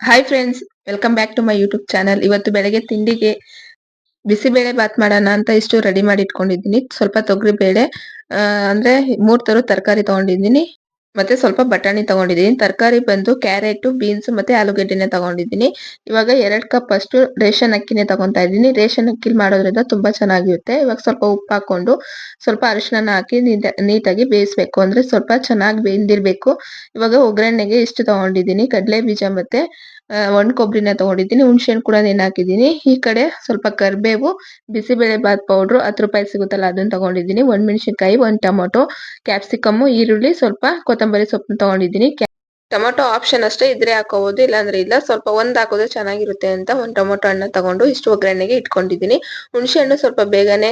Hi friends welcome back to my YouTube channel ಇವತ್ತು ಬೆಳಗ್ಗೆ ತಿಂಡಿಗೆ ಬಿಸಿಬೇಳೆ ಬಾತ್ ಮಾಡೋಣ ಅಂತ ಇಷ್ಟು ರೆಡಿ ಮಾಡಿ ಇಟ್ಕೊಂಡಿದ್ದೀನಿ ಸ್ವಲ್ಪ ತೊಗರಿ ಬೇಳೆ ಅಂದ್ರೆ ಮೂರ್ ತರ ತರಕಾರಿ ತಗೊಂಡಿದ್ದೀನಿ. ಮತ್ತೆ ಸ್ವಲ್ಪ ಬಟಾಣಿ ತಗೊಂಡಿದ್ದೀನಿ. ತರಕಾರಿ ಬಂದು ಕ್ಯಾರೆಟ್, ಬೀನ್ಸ್ ಮತ್ತೆ ಆಲೂಗಡ್ಡೆನೇ ತಗೊಂಡಿದ್ದೀನಿ. ಇವಾಗ ಎರಡ್ ಕಪ್ ಅಷ್ಟು ರೇಷನ್ ಅಕ್ಕಿನೇ ತಗೊಂತಾ ಇದ್ದೀನಿ. ರೇಷನ್ ಅಕ್ಕಿಲಿ ಮಾಡೋದ್ರಿಂದ ತುಂಬಾ ಚೆನ್ನಾಗಿರುತ್ತೆ. ಇವಾಗ ಸ್ವಲ್ಪ ಉಪ್ಪು ಹಾಕೊಂಡು ಸ್ವಲ್ಪ ಅರಿಶಿನ ಹಾಕಿ ನೀಟ- ನೀಟಾಗಿ ಬೇಯಿಸ್ಬೇಕು. ಅಂದ್ರೆ ಸ್ವಲ್ಪ ಚೆನ್ನಾಗಿ ಬೆಂದಿರ್ಬೇಕು. ಇವಾಗ ಒಗ್ಗರಣೆಗೆ ಇಷ್ಟು ತಗೊಂಡಿದ್ದೀನಿ. ಕಡಲೆ ಬೀಜ ಮತ್ತೆ ಒಣ ಕೊಬ್ಬರಿನ ತಗೊಂಡಿದ್ದೀನಿ ಹುಣಸೆ ಕೂಡ ನೆನೆ ಹಾಕಿದ್ದೀನಿ. ಈ ಕಡೆ ಸ್ವಲ್ಪ ಕರಿಬೇವು, ಬಿಸಿಬೇಳೆ ಬಾತ್ ಪೌಡ್ರು ಹತ್ತು ರೂಪಾಯಿ ಸಿಗುತ್ತಲ್ಲ ಅದನ್ನ ತಗೊಂಡಿದ್ದೀನಿ. ಒಂದ್ ಮೆಣಸಿನಕಾಯಿ, ಒಂದ್ ಟೊಮೊಟೊ ಕ್ಯಾಪ್ಸಿಕಮ್ ಈರುಳ್ಳಿ, ಸ್ವಲ್ಪ ಕೊತ್ತಂಬರಿ ಸೊಪ್ಪು ತಗೊಂಡಿದ್ದೀನಿ. ಟೊಮೊಟೊ ಆಪ್ಷನ್ ಅಷ್ಟೇ ಇದ್ರೆ ಹಾಕೋಬಹುದು ಇಲ್ಲಾಂದ್ರೆ ಇಲ್ಲ. ಸ್ವಲ್ಪ ಒಂದ್ ಹಾಕೋದ್ರೆ ಚೆನ್ನಾಗಿರುತ್ತೆ ಅಂತ ಒಂದ್ ಟೊಮೊಟೊ ಹಣ್ಣ ತಗೊಂಡು ಇಷ್ಟು ಒಗ್ಗರಣೆಗೆ ಇಟ್ಕೊಂಡಿದ್ದೀನಿ. ಹುಣಸೆ ಹಣ್ಣು ಸ್ವಲ್ಪ ಬೇಗನೆ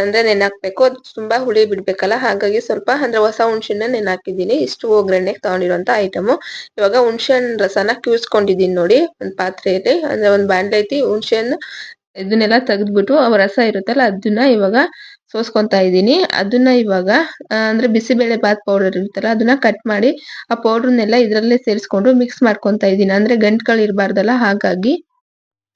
ಅಂದ್ರೆ ನೆನೆ ಹಾಕ್ಬೇಕು ಅದು ತುಂಬಾ ಹುಳಿ ಬಿಡ್ಬೇಕಲ್ಲ, ಹಾಗಾಗಿ ಸ್ವಲ್ಪ ಅಂದ್ರೆ ಹೊಸ ಹುಣಸೆ ಹಣ್ಣ ನೆನೆ ಹಾಕಿದ್ದೀನಿ ಇಷ್ಟು ಒಗ್ಗರಣೆಗೆ ತಗೊಂಡಿರುವಂತ ಐಟಮ್ ಇವಾಗ ಹುಣಸೆ ಹಣ್ಣು ರಸನ ಕಿವಿಸ್ಕೊಂಡಿದೀನಿ ನೋಡಿ, ಒಂದ್ ಪಾತ್ರೆಯಲ್ಲಿ. ಅಂದ್ರೆ ಒಂದ್ ಬಾಂಡ್ಲೆ ಐತಿ ಹುಣಸೆ ಹಣ್ಣು, ಇದನ್ನೆಲ್ಲ ತೆಗೆದ್ಬಿಟ್ಟು ರಸ ಇರುತ್ತಲ್ಲ, ಅದನ್ನ ಇವಾಗ ಸೋಸ್ಕೊಂತಾ ಇದ್ದೀನಿ. ಅದನ್ನ ಇವಾಗ ಅಂದ್ರೆ ಬಿಸಿಬೇಳೆ ಬಾತ್ ಪೌಡರ್ ಇರುತ್ತಲ್ಲ, ಅದನ್ನ ಕಟ್ ಮಾಡಿ ಆ ಪೌಡರ್ನೆಲ್ಲ ಇದ್ರಲ್ಲೇ ಸೇರಿಸ್ಕೊಂಡು ಮಿಕ್ಸ್ ಮಾಡ್ಕೊತಾ ಇದ್ದೀನಿ. ಅಂದ್ರೆ ಗಂಟುಗಳು ಇರಬಾರ್ದಲ್ಲ, ಹಾಗಾಗಿ.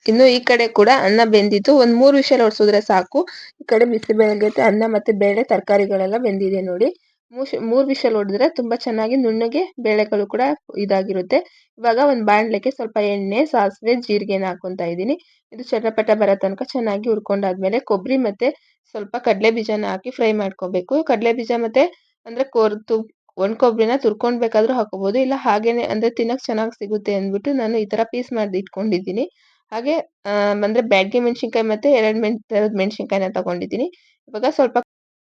ಇನ್ನು ಈ ಕಡೆ ಕೂಡ ಅನ್ನ ಬೆಂದಿತ್ತು ಒಂದ್ ಮೂರು ವಿಷಲ್ ಹೊಡ್ಸಿದ್ರೆ ಸಾಕು. ಈ ಕಡೆ ಬಿಸಿಬೇಳೆಗೆ ಅನ್ನ ಮತ್ತೆ ಬೇಳೆ ತರಕಾರಿಗಳೆಲ್ಲ ಬೆಂದಿದೆ ನೋಡಿ. ಮೂಶ್- ಮೂರು ವಿಷಲ್ ಹೊಡೆದ್ರೆ ತುಂಬಾ ಚೆನ್ನಾಗಿ ನುಣ್ಣಗೆ ಬೇಳೆಗಳು ಕೂಡ ಇದಾಗಿರುತ್ತೆ. ಇವಾಗ ಒಂದ್ ಬಾಣಲೆಗೆ ಸ್ವಲ್ಪ ಎಣ್ಣೆ, ಸಾಸಿವೆ, ಜೀರಿಗೆನ ಹಾಕೊಂತ ಇದ್ದೀನಿ. ಇದು ಚಟಪಟ ಬರೋ ತನಕ ಚೆನ್ನಾಗಿ ಹುರ್ಕೊಂಡಾದ್ಮೇಲೆ ಕೊಬ್ಬರಿ ಮತ್ತೆ ಸ್ವಲ್ಪ ಕಡಲೆ ಬೀಜನ ಹಾಕಿ ಫ್ರೈ ಮಾಡ್ಕೋಬೇಕು. ಕಡಲೆ ಬೀಜ ಮತ್ತೆ ಅಂದ್ರೆ ತು ಒಣ ಕೊಬ್ಬರಿನ ತುರ್ಕೊಂಡ್ ಬೇಕಾದ್ರೂ ಹಾಕೋಬಹುದು ಇಲ್ಲ ಹಾಗೇನೆ ಅಂದ್ರೆ ತಿನ್ನಕ್ ಚೆನ್ನಾಗಿ ಸಿಗುತ್ತೆ ಅಂದ್ಬಿಟ್ಟು ನಾನು ಈ ತರ ಪೀಸ್ ಮಾಡಿ ಇಟ್ಕೊಂಡಿದ್ದೀನಿ. ಹಾಗೆ ಅಂದ್ರೆ ಬ್ಯಾಡ್ಗೆ ಮೆಣಸಿನ್ಕಾಯಿ ಮತ್ತೆ ಎರಡ್ ಮೆಣ್, ತರದ ಮೆಣಸಿನ್ಕಾಯಿನ ತಗೊಂಡಿದ್ದೀನಿ. ಇವಾಗ ಸ್ವಲ್ಪ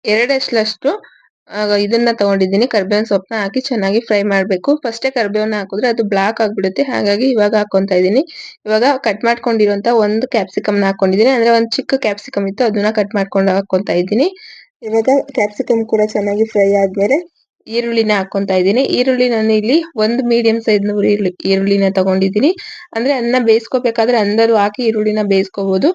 ಎರಡೆಸ್ಲಷ್ಟು ಆ, ಇದನ್ನ ತಗೊಂಡಿದ್ದೀನಿ. ಕರ್ಬೇವಿನ ಸೊಪ್ಪನ್ನ ಹಾಕಿ ಚೆನ್ನಾಗಿ ಫ್ರೈ ಮಾಡಬೇಕು. ಫಸ್ಟೇ ಕರ್ಬೇವನ್ನ ಹಾಕಿದ್ರೆ ಅದು ಬ್ಲಾಕ್ ಆಗಿಬಿಡುತ್ತೆ. ಹಾಗಾಗಿ ಇವಾಗ ಹಾಕೊಂತ ಇದ್ದೀನಿ. ಇವಾಗ ಕಟ್ ಮಾಡ್ಕೊಂಡಿರುವಂತ ಒಂದು ಕ್ಯಾಪ್ಸಿಕಮ್ನ ಹಾಕೊಂಡಿದ್ದೀನಿ. ಅಂದ್ರೆ ಒಂದು ಚಿಕ್ಕ ಕ್ಯಾಪ್ಸಿಕಮ್ ಇತ್ತು. ಅದನ್ನ ಕಟ್ ಮಾಡ್ಕೊಂಡು ಹಾಕೊಂತ ಇದ್ದೀನಿ. ಇವಾಗ ಕ್ಯಾಪ್ಸಿಕಮ್ ಕೂಡ ಚೆನ್ನಾಗಿ ಫ್ರೈ ಆದ್ಮೇಲೆ ಈರುಳ್ಳಿನ ಹಾಕೊಂತಾ ಇದ್ದೀನಿ. ಈರುಳ್ಳಿ ನಾನು ಇಲ್ಲಿ ಒಂದು ಮೀಡಿಯಂ ಸೈಜ್ ಈರುಳ್ಳಿ, ಈರುಳ್ಳಿನ ತಗೊಂಡಿದ್ದೀನಿ. ಅಂದ್ರೆ ಅನ್ನ ಬೇಯಿಸ್ಕೋಬೇಕಾದ್ರೆ ಅನ್ನದಲ್ಲೂ ಹಾಕಿ ಈರುಳ್ಳಿನ ಬೇಯಿಸ್ಕೋಬಹುದು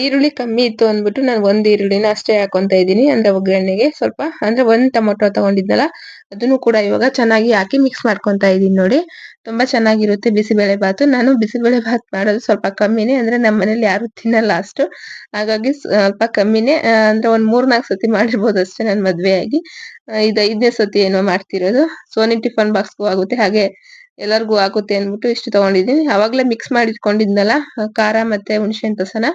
ಈರುಳ್ಳಿ ಕಮ್ಮಿ ಇತ್ತು ಅಂದ್ಬಿಟ್ಟು ನಾನು ಒಂದ್ ಈರುಳ್ಳಿನ ಅಷ್ಟೇ ಹಾಕೊಂತ ಇದ್ದೀನಿ. ಅಂದ್ರೆ ಒಗ್ಗರಣೆಗೆ ಸ್ವಲ್ಪ, ಅಂದ್ರೆ ಒಂದ್ ಟೊಮೊಟೊ ತಗೊಂಡಿದ್ನಲ್ಲ, ಅದನ್ನು ಕೂಡ ಇವಾಗ ಚೆನ್ನಾಗಿ ಹಾಕಿ ಮಿಕ್ಸ್ ಮಾಡ್ಕೊಂತ ಇದೀನಿ ನೋಡಿ. ತುಂಬಾ ಚೆನ್ನಾಗಿರುತ್ತೆ ಬಿಸಿಬೇಳೆ ಬಾತು ನಾನು ಬಿಸಿಬೇಳೆ ಬಾತ್ ಮಾಡೋದು ಸ್ವಲ್ಪ ಕಮ್ಮಿನೇ ಅಂದ್ರೆ ನಮ್ಮ ಮನೇಲಿ ಯಾರು ತಿನ್ನಲ್ಲ ಅಷ್ಟು. ಹಾಗಾಗಿ ಸ್ವಲ್ಪ ಕಮ್ಮಿನೇ ಅಂದ್ರೆ ಒಂದ್ ಮೂರ್ ನಾಲ್ಕು ಸತಿ ಮಾಡಿರ್ಬೋದು ಅಷ್ಟೇ ನನ್ ಮದ್ವೆ ಆಗಿ ಇದು ಐದನೇ ಸತಿ ಏನೋ ಮಾಡ್ತಿರೋದು. ಸೋನಿ ಟಿಫನ್ ಬಾಕ್ಸ್ಗೂ ಆಗುತ್ತೆ. ಹಾಗೆ ಎಲ್ಲರಿಗೂ ಆಗುತ್ತೆ ಅಂದ್ಬಿಟ್ಟು ಇಷ್ಟು ತಗೊಂಡಿದ್ದೀನಿ. ಅವಾಗ್ಲೇ ಮಿಕ್ಸ್ ಮಾಡಿ ಇಟ್ಕೊಂಡಿದ್ನಲ್ಲ ಆ, ಖಾರ ಮತ್ತೆ ಹುಣಸೆ ರಸನ.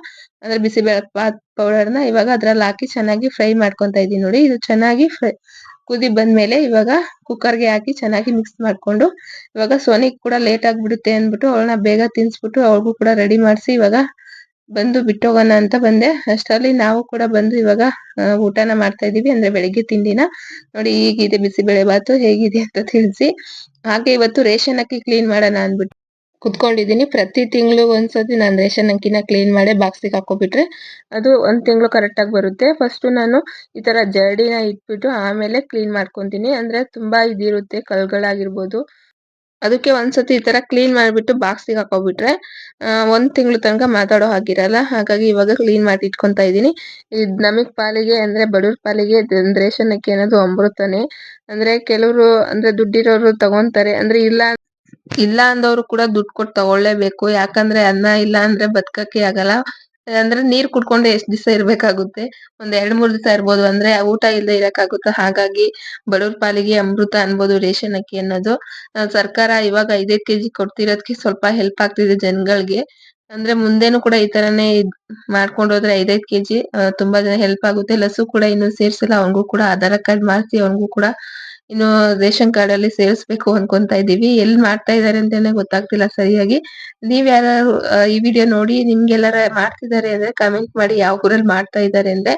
ಅಂದ್ರೆ ಬಿಸಿಬೇಳೆ ಬಾತ್ ಪೌಡರ್ನ ಇವಾಗ ಅದ್ರಲ್ಲಿ ಹಾಕಿ ಚೆನ್ನಾಗಿ ಫ್ರೈ ಮಾಡ್ಕೊಂತ ಇದೀನಿ ನೋಡಿ. ಇದು ಚೆನ್ನಾಗಿ ಫ್ರೈ ಕುದಿ ಬಂದ್ಮೇಲೆ ಇವಾಗ ಕುಕ್ಕರ್ಗೆ ಹಾಕಿ ಚೆನ್ನಾಗಿ ಮಿಕ್ಸ್ ಮಾಡ್ಕೊಂಡು ಇವಾಗ ಸೋನಿ ಕೂಡ ಲೇಟ್ ಆಗ್ಬಿಡುತ್ತೆ ಅಂದ್ಬಿಟ್ಟು ಅವಳನ್ನ ಬೇಗ ತಿನ್ಸ್ಬಿಟ್ಟು ಅವಳಿಗೂ ಕೂಡ ರೆಡಿ ಮಾಡಿಸಿ ಇವಾಗ ಬಂದು ಬಿಟ್ಟೋಗೋಣ ಅಂತ ಬಂದೆ. ಅಷ್ಟರಲ್ಲಿ ನಾವು ಕೂಡ ಬಂದು ಇವಾಗ ಊಟನ ಮಾಡ್ತಾ ಇದೀವಿ ಅಂದ್ರೆ ಬೆಳಿಗ್ಗೆ ತಿಂಡಿನ. ನೋಡಿ ಈಗಿದೆ ಬಿಸಿಬೇಳೆ ಬಾತು ಹೇಗಿದೆ ಅಂತ ತಿಳಿಸಿ. ಹಾಗೆ ಇವತ್ತು ರೇಷನ್ ಅಕ್ಕಿ ಕ್ಲೀನ್ ಮಾಡೋಣ ಅಂದ್ಬಿಟ್ಟು. ಕುತ್ಕೊಂಡಿದ್ದೀನಿ. ಪ್ರತಿ ತಿಂಗಳು ಒಂದ್ಸತಿ ನಾನು ರೇಷನ್ ಅಂಕಿನ ಕ್ಲೀನ್ ಮಾಡಿ ಬಾಕ್ಸಿಗೆ ಹಾಕೋಬಿಟ್ರೆ ಅದು ಒಂದು ತಿಂಗಳು ಕರೆಕ್ಟಾಗಿ ಬರುತ್ತೆ. ಫಸ್ಟ್ ನಾನು ಈ ತರ ಜರ್ಡಿನ ಇಟ್ಬಿಟ್ಟು ಆಮೇಲೆ ಕ್ಲೀನ್ ಮಾಡ್ಕೊತೀನಿ. ಅಂದ್ರೆ ತುಂಬಾ ಇದಿರುತ್ತೆ, ಕಲ್ಗಳಾಗಿರ್ಬೋದು. ಅದಕ್ಕೆ ಒಂದ್ಸತಿ ಈ ತರ ಕ್ಲೀನ್ ಮಾಡಿಬಿಟ್ಟು ಬಾಕ್ಸಿಗೆ ಹಾಕೋಬಿಟ್ರೆ ಒಂದು ತಿಂಗಳು ತನಕ ಮಾತಾಡೋ ಹಾಗಿರಲ್ಲ. ಹಾಗಾಗಿ ಇವಾಗ ಕ್ಲೀನ್ ಮಾಡಿ ಇಟ್ಕೊತಾ ಇದೀನಿ ಇದು ನಮಗೆ ಪಾಲಿಗೆ ಅಂದ್ರೆ ಬಡವ್ರ ಪಾಲಿಗೆ ರೇಷನ್ ಅಕ್ಕಿ ಅನ್ನೋದು ಅಮೃತನೇ. ಅಂದ್ರೆ ಕೆಲವರು ಅಂದ್ರೆ ದುಡ್ಡಿರೋರು ತಗೊಂತಾರೆ. ಅಂದ್ರೆ ಇಲ್ಲ ಇಲ್ಲ ಅಂದವ್ರು ಕೂಡ ದುಡ್ಡು ಕೊಟ್ಟು ತಗೊಳ್ಳೇಬೇಕು. ಯಾಕಂದ್ರೆ ಅನ್ನ ಇಲ್ಲ ಅಂದ್ರೆ ಬದುಕಕ್ಕೆ ಆಗಲ್ಲ. ಅಂದ್ರೆ ನೀರ್ ಕುಡ್ಕೊಂಡು ಎಷ್ಟ್ ದಿವಸ ಇರ್ಬೇಕಾಗುತ್ತೆ? ಒಂದ್ ಎರಡ್ ಮೂರ್ ದಿವಸ ಇರ್ಬೋದು. ಅಂದ್ರೆ ಊಟ ಇಲ್ಲದೆ ಇರಕ್ಕಾಗುತ್ತ? ಹಾಗಾಗಿ ಬಡವ್ರ ಪಾಲಿಗೆ ಅಮೃತ ಅನ್ಬೋದು ರೇಷನ್ ಅಕ್ಕಿ ಅನ್ನೋದು ಸರ್ಕಾರ ಇವಾಗ ಐದೈದ್ ಕೆಜಿ ಕೊಡ್ತಿರೋದಕ್ಕೆ ಸ್ವಲ್ಪ ಹೆಲ್ಪ್ ಆಗ್ತಿದೆ ಜನಗಳಿಗೆ. ಅಂದ್ರೆ ಮುಂದೇನು ಕೂಡ ಈ ತರನೇ ಮಾಡ್ಕೊಂಡು ಹೋದ್ರೆ ಐದೈದ್ ಕೆಜಿ ತುಂಬಾ ಜನ ಹೆಲ್ಪ್ ಆಗುತ್ತೆ. ಲಸು ಕೂಡ ಇನ್ನು ಸೇರ್ಸಿಲ್ಲ. ಅವ್ರಿಗೂ ಕೂಡ ಆಧಾರ್ ಕಾರ್ಡ್ ಮಾಡ್ಸಿ ಅವ್ರಿಗೂ ಕೂಡ ಇನ್ನು ರೇಷನ್ ಕಾರ್ಡ್ ಅಲ್ಲಿ ಸೇರಿಸ್ಬೇಕು ಅನ್ಕೊಂತಾ ಇದೀವಿ. ಎಲ್ ಮಾಡ್ತಾ ಇದಾರೆ ಅಂತಾನೆ ಗೊತ್ತಾಗ್ತಿಲ್ಲ ಸರಿಯಾಗಿ. ನೀವ್ ಯಾರು ಈ ವಿಡಿಯೋ ನೋಡಿ ನಿಮ್ಗೆಲ್ಲಾರ ಮಾಡ್ತಿದಾರೆ ಅಂದ್ರೆ ಕಮೆಂಟ್ ಮಾಡಿ ಯಾವ ಊರಲ್ಲಿ ಮಾಡ್ತಾ ಇದಾರೆ ಅಂದ್ರೆ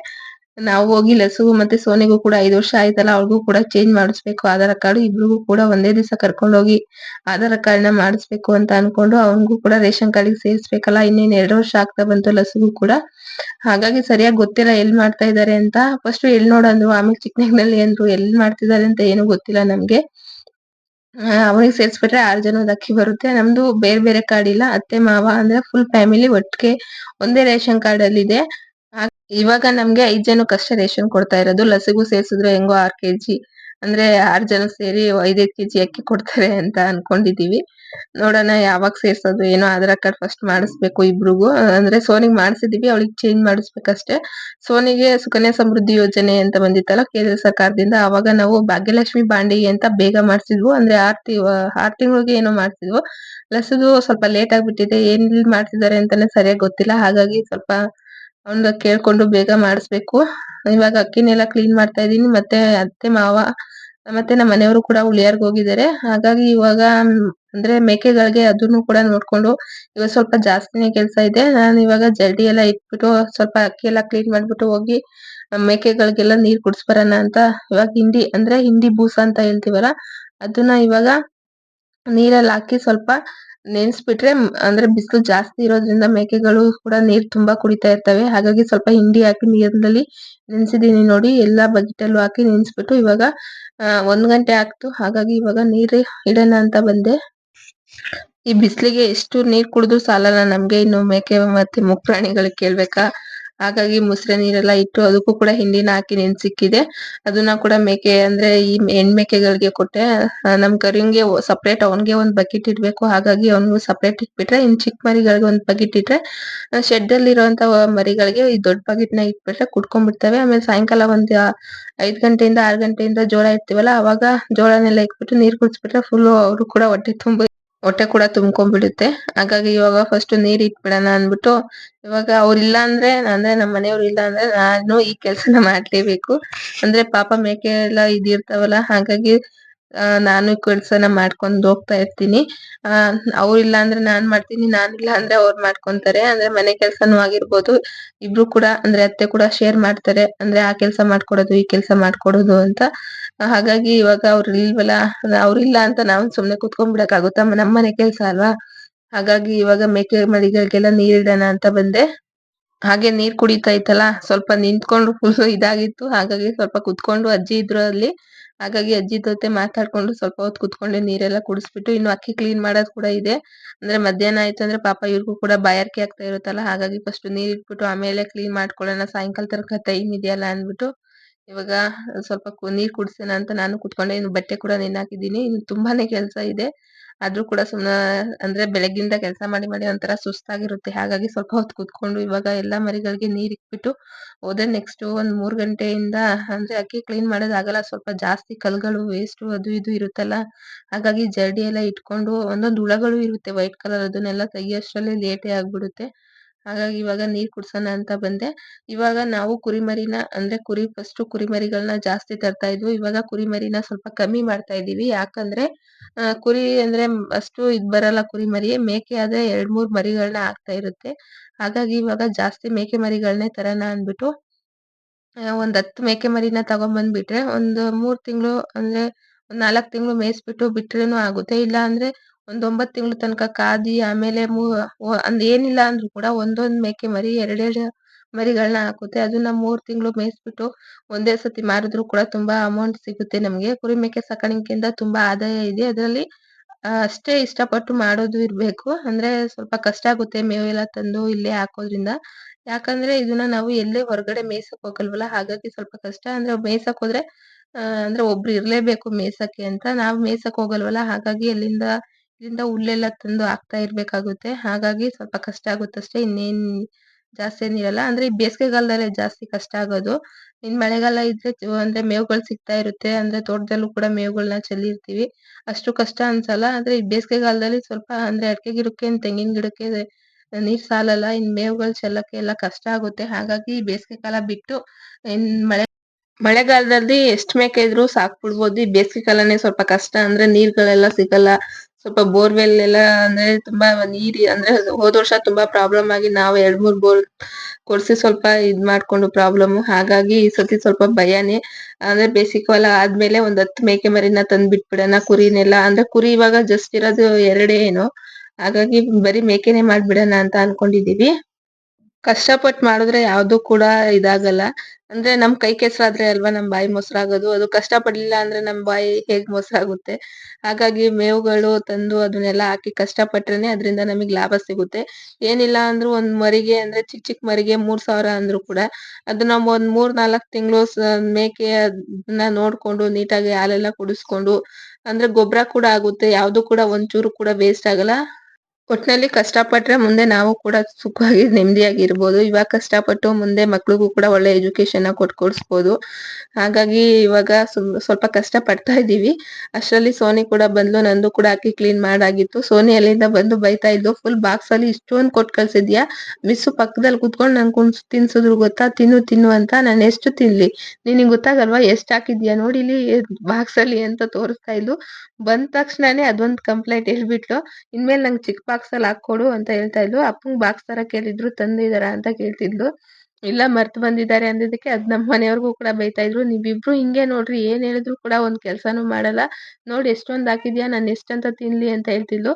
ನಾವು ಹೋಗಿ ಲಸು ಮತ್ತೆ ಸೋನಿಗೂ ಕೂಡ ಐದು ವರ್ಷ ಆಯ್ತಲ್ಲ, ಅವ್ರಿಗೂ ಕೂಡ ಚೇಂಜ್ ಮಾಡಿಸ್ಬೇಕು. ಆಧಾರ್ ಕಾರ್ಡ್ ಇಬ್ರಿಗೂ ಕೂಡ ಒಂದೇ ದಿವಸ ಕರ್ಕೊಂಡು ಹೋಗಿ ಆಧಾರ್ ಕಾರ್ಡ್ನ ಮಾಡಿಸ್ಬೇಕು ಅಂತ ಅನ್ಕೊಂಡು ಅವನಿಗೂ ಕೂಡ ರೇಷನ್ ಕಾರ್ಡ್ ಸೇರಿಸ್ಬೇಕಲ್ಲ, ಇನ್ನೇನ್ ಎರಡು ವರ್ಷ ಆಗ್ತಾ ಬಂತು ಲಸುಗೂ ಕೂಡ. ಹಾಗಾಗಿ ಸರಿಯಾಗಿ ಗೊತ್ತಿಲ್ಲ ಎಲ್ ಮಾಡ್ತಾ ಇದ್ದಾರೆ ಅಂತ. ಫಸ್ಟ್ ಎಲ್ ನೋಡಂದ್ರು, ಆಮೇಲೆ ಚಿಕ್ಕನಗ್ನಲ್ಲಿ ಅಂದ್ರು, ಎಲ್ ಮಾಡ್ತಿದಾರೆ ಅಂತ ಏನು ಗೊತ್ತಿಲ್ಲ ನಮ್ಗೆ. ಅವನಿಗೆ ಸೇರಿಸ್ಬಿಟ್ರೆ ಆರ್ ಜನದ ಅಕ್ಕಿ ಬರುತ್ತೆ. ನಮ್ದು ಬೇರೆ ಬೇರೆ ಕಾರ್ಡ್ ಇಲ್ಲ. ಅತ್ತೆ, ಮಾವ ಅಂದ್ರೆ ಫುಲ್ ಫ್ಯಾಮಿಲಿ ಒಟ್ಟಿಗೆ ಒಂದೇ ರೇಷನ್ ಕಾರ್ಡ್ ಅಲ್ಲಿ ಇದೆ ಇವಾಗ ನಮ್ಗೆ ಐದ್ ಕಷ್ಟ ರೇಷನ್ ಕೊಡ್ತಾ ಇರೋದು, ಲಸಿಗೂ ಸೇರ್ಸಿದ್ರೆ ಹೆಂಗೋ ಆರ್ ಕೆಜಿ, ಅಂದ್ರೆ ಆರ್ ಜನ ಸೇರಿ ಐದೈದ್ ಕೆಜಿ ಅಕ್ಕಿ ಕೊಡ್ತಾರೆ ಅಂತ ಅನ್ಕೊಂಡಿದೀವಿ. ನೋಡೋಣ ಯಾವಾಗ ಸೇರ್ಸೋದು, ಏನೋ ಆಧಾರ್ ಕಾರ್ಡ್ ಫಸ್ಟ್ ಮಾಡಿಸ್ಬೇಕು ಇಬ್ರಿಗೂ. ಅಂದ್ರೆ ಸೋನಿಗೆ ಮಾಡ್ಸಿದೀವಿ, ಅವಳಿಗೆ ಚೇಂಜ್ ಮಾಡಿಸ್ಬೇಕಷ್ಟೇ. ಸೋನಿಗೆ ಸುಕನ್ಯಾ ಸಮೃದ್ಧಿ ಯೋಜನೆ ಅಂತ ಬಂದಿತ್ತಲ್ಲ, ಕೇಂದ್ರ ಸರ್ಕಾರದಿಂದ. ಅವಾಗ ನಾವು ಭಾಗ್ಯಲಕ್ಷ್ಮಿ ಬಾಂಡಿಗೆ ಅಂತ ಬೇಗ ಮಾಡಿಸಿದ್ವು. ಅಂದ್ರೆ ಆರ್ ತಿ, ಆರ್ ತಿಂಗಳಿಗೆ ಏನೋ ಮಾಡಿಸಿದ್ವು. ಲಸದು ಸ್ವಲ್ಪ ಲೇಟ್ ಆಗ್ಬಿಟ್ಟಿದೆ, ಏನ್ ಮಾಡ್ತಿದ್ದಾರೆ ಅಂತಾನೆ ಸರಿಯಾಗಿ ಗೊತ್ತಿಲ್ಲ. ಹಾಗಾಗಿ ಸ್ವಲ್ಪ ಅವ್ನ್ಗ ಕೇಳ್ಕೊಂಡು ಬೇಗ ಮಾಡಿಸ್ಬೇಕು. ಇವಾಗ ಅಕ್ಕಿನೆಲ್ಲ ಕ್ಲೀನ್ ಮಾಡ್ತಾ ಇದ್ದೀನಿ. ಮತ್ತೆ ಅತ್ತೆ, ಮಾವ, ಮತ್ತೆ ನಮ್ಮ ಮನೆಯವರು ಕೂಡ ಉಳಿಯಾರ್ಗ್ ಹೋಗಿದ್ದಾರೆ. ಹಾಗಾಗಿ ಇವಾಗ, ಅಂದ್ರೆ ಮೇಕೆಗಳಿಗೆ ಅದನ್ನು ಕೂಡ ನೋಡ್ಕೊಂಡು ಇವಾಗ ಸ್ವಲ್ಪ ಜಾಸ್ತಿನೇ ಕೆಲಸ ಇದೆ. ನಾನು ಇವಾಗ ಜಲ್ಡಿ ಎಲ್ಲ ಇಟ್ಬಿಟ್ಟು ಸ್ವಲ್ಪ ಅಕ್ಕಿ ಎಲ್ಲ ಕ್ಲೀನ್ ಮಾಡ್ಬಿಟ್ಟು ಹೋಗಿ ಮೇಕೆಗಳಿಗೆಲ್ಲ ನೀರ್ ಕುಡಿಸ್ಬರೋಣ ಅಂತ ಇವಾಗ ಹಿಂಡಿ, ಅಂದ್ರೆ ಹಿಂಡಿ ಬೂಸ ಅಂತ ಹೇಳ್ತೀವಲ್ಲ, ಅದನ್ನ ಇವಾಗ ನೀರಲ್ಲಿ ಹಾಕಿ ಸ್ವಲ್ಪ ನೆನ್ಸ್ಬಿಟ್ರೆ ಅಂದ್ರೆ ಬಿಸಿಲು ಜಾಸ್ತಿ ಇರೋದ್ರಿಂದ ಮೇಕೆಗಳು ಕೂಡ ನೀರ್ ತುಂಬಾ ಕುಡಿತಾ ಇರ್ತವೆ. ಹಾಗಾಗಿ ಸ್ವಲ್ಪ ಹಿಂಡಿ ಹಾಕಿ ನೀರಿನಲ್ಲಿ ನೆನ್ಸಿದೀನಿ ನೋಡಿ, ಎಲ್ಲಾ ಬಕೆಟಲ್ಲೂ ಹಾಕಿ ನೆನ್ಸ್ಬಿಟ್ಟು ಇವಾಗ ಒಂದ್ ಗಂಟೆ ಆಗ್ತು. ಹಾಗಾಗಿ ಇವಾಗ ನೀರ್ ಇಡೋಣ ಅಂತ ಬಂದೆ. ಈ ಬಿಸ್ಲಿಗೆ ಎಷ್ಟು ನೀರ್ ಕುಡಿದ್ರು ಸಾಲಲ್ಲ ನಮ್ಗೆ. ಇನ್ನು ಮೇಕೆ ಮತ್ತೆ ಮುಖ ಪ್ರಾಣಿಗಳಿಗೆ ಕೇಳ್ಬೇಕಾ? ಹಾಗಾಗಿ ಮುಸ್ರೆ ನೀರೆಲ್ಲ ಇಟ್ಟು ಅದಕ್ಕೂ ಕೂಡ ಹಿಂಡಿನ ಹಾಕಿ ನೆನ್ಸಿಕ್ಕಿದೆ. ಅದನ್ನ ಕೂಡ ಮೇಕೆ ಅಂದ್ರೆ ಈ ಹೆಣ್ಮೇಕೆಗಳಿಗೆ ಕೊಟ್ಟೆ. ನಮ್ ಕರಿಂಗೆ ಸಪರೇಟ್ ಅವನ್ಗೆ ಒಂದ್ ಬಕೆಟ್ ಇಡ್ಬೇಕು. ಹಾಗಾಗಿ ಅವ್ನಿಗೂ ಸಪರೇಟ್ ಇಟ್ಬಿಟ್ರೆ, ಇನ್ ಚಿಕ್ಕ ಮರಿಗಳಿಗೆ ಒಂದ್ ಬಕೆಟ್ ಇಟ್ರೆ ಶೆಡ್ ಅಲ್ಲಿ ಇರುವಂತ ಮರಿಗಳಿಗೆ ಈ ದೊಡ್ಡ ಬಕೆಟ್ನ ಇಟ್ಬಿಟ್ರೆ ಕುಡ್ಕೊಂಡ್ಬಿಡ್ತವೆ. ಆಮೇಲೆ ಸಾಯಂಕಾಲ ಒಂದ್ ಐದ್ ಗಂಟೆಯಿಂದ ಆರ್ ಗಂಟೆಯಿಂದ ಜೋಳ ಇಡ್ತೀವಲ್ಲ, ಅವಾಗ ಜೋಳನೆಲ್ಲ ಇಟ್ಬಿಟ್ಟು ನೀರ್ ಕುಡ್ಸ್ಬಿಟ್ರೆ ಫುಲ್ ಅವ್ರು ಕೂಡ ಹೊಟ್ಟೆ ತುಂಬ ಹೊಟ್ಟೆ ಕೂಡ ತುಂಬ್ಕೊಂಡ್ಬಿಡುತ್ತೆ. ಹಾಗಾಗಿ ಇವಾಗ ಫಸ್ಟ್ ನೀರ್ ಇಟ್ಬಿಡೋಣ ಅಂದ್ಬಿಟ್ಟು, ಇವಾಗ ಅವ್ರಿಲ್ಲ ಅಂದ್ರೆ ಅಂದ್ರೆ ನಮ್ ಮನೆಯವ್ರು ಇಲ್ಲ ಅಂದ್ರೆ ನಾನು ಈ ಕೆಲ್ಸನ ಮಾಡ್ಲೇಬೇಕು. ಅಂದ್ರೆ ಪಾಪ ಮೇಕೆ ಎಲ್ಲ ಇದಿರ್ತಾವಲ್ಲ, ಹಾಗಾಗಿ ನಾನು ಕೆಲ್ಸನ ಮಾಡ್ಕೊಂಡ್ ಹೋಗ್ತಾ ಇರ್ತೀನಿ. ಆ ಅವ್ರಿಲ್ಲ ಅಂದ್ರೆ ನಾನ್ ಮಾಡ್ತೀನಿ ನಾನಿಲ್ಲ ಅಂದ್ರೆ ಅವ್ರ್ ಮಾಡ್ಕೊಂತಾರೆ. ಅಂದ್ರೆ ಮನೆ ಕೆಲ್ಸನೂ ಆಗಿರ್ಬೋದು. ಇಬ್ರು ಕೂಡ, ಅಂದ್ರೆ ಅತ್ತೆ ಕೂಡ ಶೇರ್ ಮಾಡ್ತಾರೆ. ಅಂದ್ರೆ ಆ ಕೆಲ್ಸ ಮಾಡ್ಕೊಡೋದು, ಈ ಕೆಲ್ಸ ಮಾಡ್ಕೊಡೋದು ಅಂತ. ಹಾಗಾಗಿ ಇವಾಗ ಅವ್ರು ಇಲ್ವಲ್ಲ ಅವ್ರಿಲ್ಲ ಅಂತ ನಾವ್ ಸುಮ್ನೆ ಕುತ್ಕೊಂಡ್ ಬಿಡಕ್ಕಾಗುತ್ತಾ ನಮ್ಮನೆ ಕೆಲ್ಸ ಅಲ್ವಾ? ಹಾಗಾಗಿ ಇವಾಗ ಮೇಕೆ ಮರಿಗಳಿಗೆಲ್ಲ ನೀರ್ ಇಡೋಣ ಅಂತ ಬಂದೆ. ಹಾಗೆ ನೀರ್ ಕುಡಿತಾ ಇತ್ತಲ್ಲ, ಸ್ವಲ್ಪ ನಿಂತ್ಕೊಂಡು ಫುಲ್ ಇದಾಗಿತ್ತು. ಹಾಗಾಗಿ ಸ್ವಲ್ಪ ಕುತ್ಕೊಂಡು ಅಜ್ಜಿ ಇದ್ರು ಅಲ್ಲಿ. ಹಾಗಾಗಿ ಅಜ್ಜಿ ಜೊತೆ ಮಾತಾಡ್ಕೊಂಡು ಸ್ವಲ್ಪ ಹೊತ್ತು ಕುತ್ಕೊಂಡೆ ನೀರೆಲ್ಲ ಕುಡಿಸ್ಬಿಟ್ಟು. ಇನ್ನು ಅಕ್ಕಿ ಕ್ಲೀನ್ ಮಾಡೋದು ಕೂಡ ಇದೆ. ಅಂದ್ರೆ ಮಧ್ಯಾಹ್ನ ಆಯ್ತು ಅಂದ್ರೆ ಪಾಪ ಇವ್ರಿಗೂ ಕೂಡ ಬಾಯಾರಿಕೆ ಆಗ್ತಾ ಇರುತ್ತಲ್ಲ, ಹಾಗಾಗಿ ಫಸ್ಟ್ ನೀರ್ ಇಟ್ಬಿಟ್ಟು ಆಮೇಲೆ ಕ್ಲೀನ್ ಮಾಡ್ಕೊಳ್ಳೋಣ, ಸಾಯಂಕಾಲ ತನಕ ಟೈಮ್ ಇದೆಯಲ್ಲ ಅಂದ್ಬಿಟ್ಟು ಇವಾಗ ಸ್ವಲ್ಪ ನೀರ್ ಕುಡ್ಸೋಣ ಅಂತ ನಾನು ಕುತ್ಕೊಂಡೆ. ಇನ್ನು ಬಟ್ಟೆ ಕೂಡ ನೆನೆ ಹಾಕಿದ್ದೀನಿ ಇನ್ನು ತುಂಬಾನೇ ಕೆಲಸ ಇದೆ. ಆದರೂ ಕೂಡ ಸುಮ್ಮನೆ ಅಂದ್ರೆ ಬೆಳಗ್ಗಿಂದ ಕೆಲಸ ಮಾಡಿ ಮಾಡಿ ಒಂಥರ ಸುಸ್ತಾಗಿರುತ್ತೆ. ಹಾಗಾಗಿ ಸ್ವಲ್ಪ ಹೊತ್ತು ಕುತ್ಕೊಂಡು ಇವಾಗ ಎಲ್ಲಾ ಮರಿಗಳಿಗೆ ನೀರ್ ಇಕ್ಬಿಟ್ಟು ಹೋದ್ರೆ ನೆಕ್ಸ್ಟ್ ಒಂದ್ ಮೂರ್ ಗಂಟೆಯಿಂದ, ಅಂದ್ರೆ ಅಕ್ಕಿ ಕ್ಲೀನ್ ಮಾಡೋದಾಗಲ್ಲ. ಸ್ವಲ್ಪ ಜಾಸ್ತಿ ಕಲ್ಗಳು ವೇಸ್ಟ್ ಅದು ಇದು ಇರುತ್ತಲ್ಲ. ಹಾಗಾಗಿ ಜರಡಿ ಎಲ್ಲ ಇಟ್ಕೊಂಡು ಒಂದೊಂದು ಹುಳಗಳು ಇರುತ್ತೆ. ವೈಟ್ ಕಲರ್ ಅದನ್ನೆಲ್ಲ ತೆಗಿಯೋಷ್ಟರಲ್ಲಿ ಲೇಟೇ ಆಗ್ಬಿಡುತ್ತೆ. ಹಾಗಾಗಿ ಇವಾಗ ನೀರ್ ಕುಡ್ಸೋಣ ಅಂತ ಬಂದೆ. ಇವಾಗ ನಾವು ಕುರಿಮರಿನ, ಅಂದ್ರೆ ಕುರಿ ಫಸ್ಟ್ ಕುರಿಮರಿಗಳನ್ನ ಜಾಸ್ತಿ ತರ್ತಾ ಇದ್ವು. ಇವಾಗ ಕುರಿಮರಿನ ಸ್ವಲ್ಪ ಕಮ್ಮಿ ಮಾಡ್ತಾ ಇದೀವಿ ಯಾಕಂದ್ರೆ ಕುರಿ ಅಂದ್ರೆ ಅಷ್ಟು ಇದ್ ಬರಲ್ಲ ಕುರಿಮರಿ. ಮೇಕೆ ಆದ್ರೆ ಎರಡ್ ಮೂರ್ ಮರಿಗಳನ್ನ ಹಾಕ್ತಾ ಇರುತ್ತೆ. ಹಾಗಾಗಿ ಇವಾಗ ಜಾಸ್ತಿ ಮೇಕೆ ಮರಿಗಳನ್ನೇ ತರೋಣ ಅಂದ್ಬಿಟ್ಟು ಒಂದು ಹತ್ತು ಮೇಕೆ ಮರಿನ ತಗೊಂಡ್ಬಂದ್ಬಿಟ್ರೆ ಒಂದು ಮೂರ್ ತಿಂಗಳು ಅಂದ್ರೆ ನಾಲ್ಕು ತಿಂಗಳು ಮೇಯಿಸ್ಬಿಟ್ಟು ಬಿಟ್ರೇನು ಆಗುತ್ತೆ. ಇಲ್ಲ ಅಂದ್ರೆ ಒಂದ್ ಒಂಬತ್ ತಿಂಗಳು ತನಕ ಕಾದಿ, ಆಮೇಲೆ ಮೂ ಅಂದ್ ಏನಿಲ್ಲ ಅಂದ್ರೂ ಕೂಡ ಒಂದೊಂದ್ ಮೇಕೆ ಮರಿ, ಎರಡೆರಡು ಮರಿಗಳನ್ನ ಹಾಕುತ್ತೆ. ಅದನ್ನ ಮೂರ್ ತಿಂಗಳು ಮೇಯಿಸ್ಬಿಟ್ಟು ಒಂದೇ ಸತಿ ಮಾರಿದ್ರು ಕೂಡ ತುಂಬಾ ಅಮೌಂಟ್ ಸಿಗುತ್ತೆ ನಮ್ಗೆ. ಕುರಿ ಮೇಕೆ ಸಾಕಾಣಿಕೆಯಿಂದ ತುಂಬಾ ಆದಾಯ ಇದೆ. ಅದರಲ್ಲಿ ಅಷ್ಟೇ ಇಷ್ಟಪಟ್ಟು ಮಾಡೋದು ಇರ್ಬೇಕು. ಅಂದ್ರೆ ಸ್ವಲ್ಪ ಕಷ್ಟ ಆಗುತ್ತೆ ಮೇವೆಲ್ಲ ತಂದು ಇಲ್ಲೇ ಹಾಕೋದ್ರಿಂದ. ಯಾಕಂದ್ರೆ ಇದನ್ನ ನಾವು ಎಲ್ಲೇ ಹೊರಗಡೆ ಮೇಯ್ಸಕ್ ಹೋಗಲ್ವಲ್ಲ? ಹಾಗಾಗಿ ಸ್ವಲ್ಪ ಕಷ್ಟ. ಅಂದ್ರೆ ಮೇಯ್ಸಕ್ ಹೋದ್ರೆ ಅಂದ್ರೆ ಒಬ್ರು ಇರ್ಲೇಬೇಕು ಮೇಯ್ಸಕ್ಕೆ ಅಂತ. ನಾವು ಮೇಯ್ಸಕ್ ಹೋಗಲ್ವಲ್ಲ? ಹಾಗಾಗಿ ಅಲ್ಲಿಂದ ಇಲ್ಲಿಂದ ಹುಲ್ಲೆಲ್ಲ ತಂದು ಹಾಕ್ತಾ ಇರ್ಬೇಕಾಗುತ್ತೆ. ಹಾಗಾಗಿ ಸ್ವಲ್ಪ ಕಷ್ಟ ಆಗುತ್ತೆ ಅಷ್ಟೇ ಇನ್ನೇನ್ ಜಾಸ್ತಿ ಏನಿರಲ್ಲ ಅಂದ್ರೆ ಈ ಬೇಸಿಗೆಗಾಲದಲ್ಲೇ ಜಾಸ್ತಿ ಕಷ್ಟ ಆಗೋದು. ಇನ್ ಮಳೆಗಾಲ ಇದ್ರೆ ಅಂದ್ರೆ ಮೇವುಗಳು ಸಿಗ್ತಾ ಇರುತ್ತೆ. ಅಂದ್ರೆ ತೋಟದಲ್ಲೂ ಕೂಡ ಮೇವುಗಳನ್ನ ಚೆಲ್ಲಿರ್ತೀವಿ. ಅಷ್ಟು ಕಷ್ಟ ಅನ್ಸಲ್ಲ. ಅಂದ್ರೆ ಈ ಬೇಸಿಗೆಗಾಲದಲ್ಲಿ ಸ್ವಲ್ಪ, ಅಂದ್ರೆ ಅಡಿಕೆ ಗಿಡಕ್ಕೆ ತೆಂಗಿನ ಗಿಡಕ್ಕೆ ನೀರ್ ಸಾಲಲ್ಲ. ಇನ್ ಮೇವುಗಳು ಚೆಲ್ಲಕ್ಕೆ ಎಲ್ಲ ಕಷ್ಟ ಆಗುತ್ತೆ. ಹಾಗಾಗಿ ಬೇಸಿಗೆ ಕಾಲ ಬಿಟ್ಟು ಇನ್ ಮಳೆ, ಮಳೆಗಾಲದಲ್ಲಿ ಎಷ್ಟ್ ಮೇಕೆ ಇದ್ರು ಸಾಕ್ಬಿಡ್ಬೋದು. ಈ ಬೇಸಿಗೆ ಕಾಲನೇ ಸ್ವಲ್ಪ ಕಷ್ಟ. ಅಂದ್ರೆ ನೀರ್ಗಳೆಲ್ಲ ಸಿಗಲ್ಲ. ಸ್ವಲ್ಪ ಬೋರ್ವೆಲ್ ಎಲ್ಲ ಅಂದ್ರೆ ತುಂಬಾ ನೀರಿ ಅಂದ್ರೆ ಹೋದ ವರ್ಷ ತುಂಬಾ ಪ್ರಾಬ್ಲಮ್ ಆಗಿ ನಾವು ಎರಡ್ ಮೂರ್ ಬೋರ್ ಕೊಡ್ಸಿ ಸ್ವಲ್ಪ ಇದ್ ಮಾಡ್ಕೊಂಡು ಪ್ರಾಬ್ಲಮ್ ಹಾಗಾಗಿ ಈ ಸತಿ ಸ್ವಲ್ಪ ಭಯನೇ. ಅಂದ್ರೆ ಬೇಸಿಕ್ ಕಾಲ ಆದ್ಮೇಲೆ ಒಂದ್ ಹತ್ತು ಮೇಕೆ ಮರಿನ ತಂದ್ ಬಿಟ್ಬಿಡೋಣ ಕುರಿನೆಲ್ಲ. ಅಂದ್ರೆ ಕುರಿ ಇವಾಗ ಜಸ್ಟ್ ಇರೋದು ಎರಡೇ ಏನು. ಹಾಗಾಗಿ ಬರೀ ಮೇಕೆನೆ ಮಾಡ್ಬಿಡೋಣ ಅಂತ ಅನ್ಕೊಂಡಿದೀವಿ ಕಷ್ಟಪಟ್ಟು ಮಾಡಿದ್ರೆ ಯಾವ್ದು ಕೂಡ ಇದಾಗಲ್ಲ. ಅಂದ್ರೆ ನಮ್ ಕೈ ಕೆಸರಾದ್ರೆ ಅಲ್ವಾ ನಮ್ ಬಾಯಿ ಮೊಸರಾಗೋದು. ಅದು ಕಷ್ಟ ಪಡ್ಲಿಲ್ಲ ಅಂದ್ರೆ ನಮ್ ಬಾಯಿ ಹೇಗ್ ಮೊಸರಾಗುತ್ತೆ. ಹಾಗಾಗಿ ಮೇವುಗಳು ತಂದು ಅದನ್ನೆಲ್ಲ ಹಾಕಿ ಕಷ್ಟ ಪಟ್ರೇನೆ ಅದರಿಂದ ನಮಗ್ ಲಾಭ ಸಿಗುತ್ತೆ. ಏನಿಲ್ಲ ಅಂದ್ರೂ ಒಂದ್ ಮರಿಗೆ ಅಂದ್ರೆ ಚಿಕ್ ಚಿಕ್ ಮರಿಗೆ ಮೂರ್ ಸಾವಿರ ಅಂದ್ರು ಕೂಡ ಅದನ್ನ ಒಂದ್ ಮೂರ್ ನಾಲ್ಕ್ ತಿಂಗಳು ಮೇಕೆ ಅದನ್ನ ನೋಡ್ಕೊಂಡು ನೀಟಾಗಿ ಹಾಲೆಲ್ಲ ಕುಡಿಸ್ಕೊಂಡು ಅಂದ್ರೆ ಗೊಬ್ಬರ ಕೂಡ ಆಗುತ್ತೆ. ಯಾವ್ದು ಕೂಡ ಒಂಚೂರು ಕೂಡ ವೇಸ್ಟ್ ಆಗಲ್ಲ. ಒಟ್ನಲ್ಲಿ ಕಷ್ಟಪಟ್ರೆ ಮುಂದೆ ನಾವು ಕೂಡ ಸುಖವಾಗಿ ನೆಮ್ಮದಿಯಾಗಿ ಇರ್ಬೋದು ಇವಾಗ ಕಷ್ಟಪಟ್ಟು ಮುಂದೆ ಮಕ್ಳಿಗೂ ಕೂಡ ಒಳ್ಳೆ ಎಜುಕೇಶನ್ ಕೊಟ್ಕೊಡ್ಸ್ಬೋದು ಹಾಗಾಗಿ ಇವಾಗ ಸ್ವಲ್ಪ ಕಷ್ಟ ಪಡ್ತಾ ಇದೀವಿ ಅಷ್ಟರಲ್ಲಿ ಸೋನಿ ಕೂಡ ಬಂದ್ಲು, ನಂದು ಕೂಡ ಅಕ್ಕಿ ಕ್ಲೀನ್ ಮಾಡಾಗಿತ್ತು. ಸೋನಿ ಅಲ್ಲಿಂದ ಬಂದು ಬೈತಾ ಇದ್ಲು ಫುಲ್ ಬಾಕ್ಸ್ ಅಲ್ಲಿ ಇಷ್ಟೊಂದು ಕೊಟ್ಟು ಕಳ್ಸಿದ್ಯಾ? ಮಿಸ್ಸು ಪಕ್ಕದಲ್ಲಿ ಕುತ್ಕೊಂಡು ನನ್ ಕುಣ್ಸ್ ತಿನ್ಸಿದ್ರು ಗೊತ್ತಾ? ತಿನ್ನು ತಿನ್ನು ಅಂತ ನಾನು ಎಷ್ಟು ತಿನ್ಲಿ? ನಿನಗೆ ಗೊತ್ತಾಗಲ್ವಾ ಎಷ್ಟ್ ಹಾಕಿದ್ಯಾ? ನೋಡಿಲಿ ಬಾಕ್ಸ್ ಅಲ್ಲಿ ಅಂತ ತೋರಿಸ್ತಾ ಇದ್ಲು. ಬಂದ ತಕ್ಷಣನೇ ಅದೊಂದ್ ಕಂಪ್ಲೇಂಟ್ ಹೇಳ್ಬಿಟ್ಲು. ಇನ್ಮೇಲೆ ನಂಗೆ ಚಿಕ್ಕ ಬಾಕ್ಸ್ ಅಲ್ಲಿ ಹಾಕೊಡು ಅಂತ ಹೇಳ್ತಾ ಇದ್ಲು. ಅಪ್ಪಂಗ್ ಬಾಕ್ಸ್ ತರ ಕೇಳಿದ್ರು, ತಂದಿದಾರ ಅಂತ ಕೇಳ್ತಿದ್ಲು. ಇಲ್ಲ, ಮರ್ತು ಬಂದಿದ್ದಾರೆ ಅಂದಿದ್ದಕ್ಕೆ ಅದ್ ನಮ್ಮ ಮನೆಯವ್ರಿಗೂ ಕೂಡ ಬೈತಾ ಇದ್ರು. ನೀವಿಬ್ರು ಹಿಂಗೆ ನೋಡ್ರಿ, ಏನ್ ಹೇಳಿದ್ರು ಕೂಡ ಒಂದ್ ಕೆಲ್ಸಾನು ಮಾಡಲ್ಲ. ನೋಡಿ, ಎಷ್ಟೊಂದ್ ಹಾಕಿದ್ಯಾ, ನಾನು ಎಷ್ಟಂತ ತಿನ್ಲಿ ಅಂತ ಹೇಳ್ತಿದ್ಲು.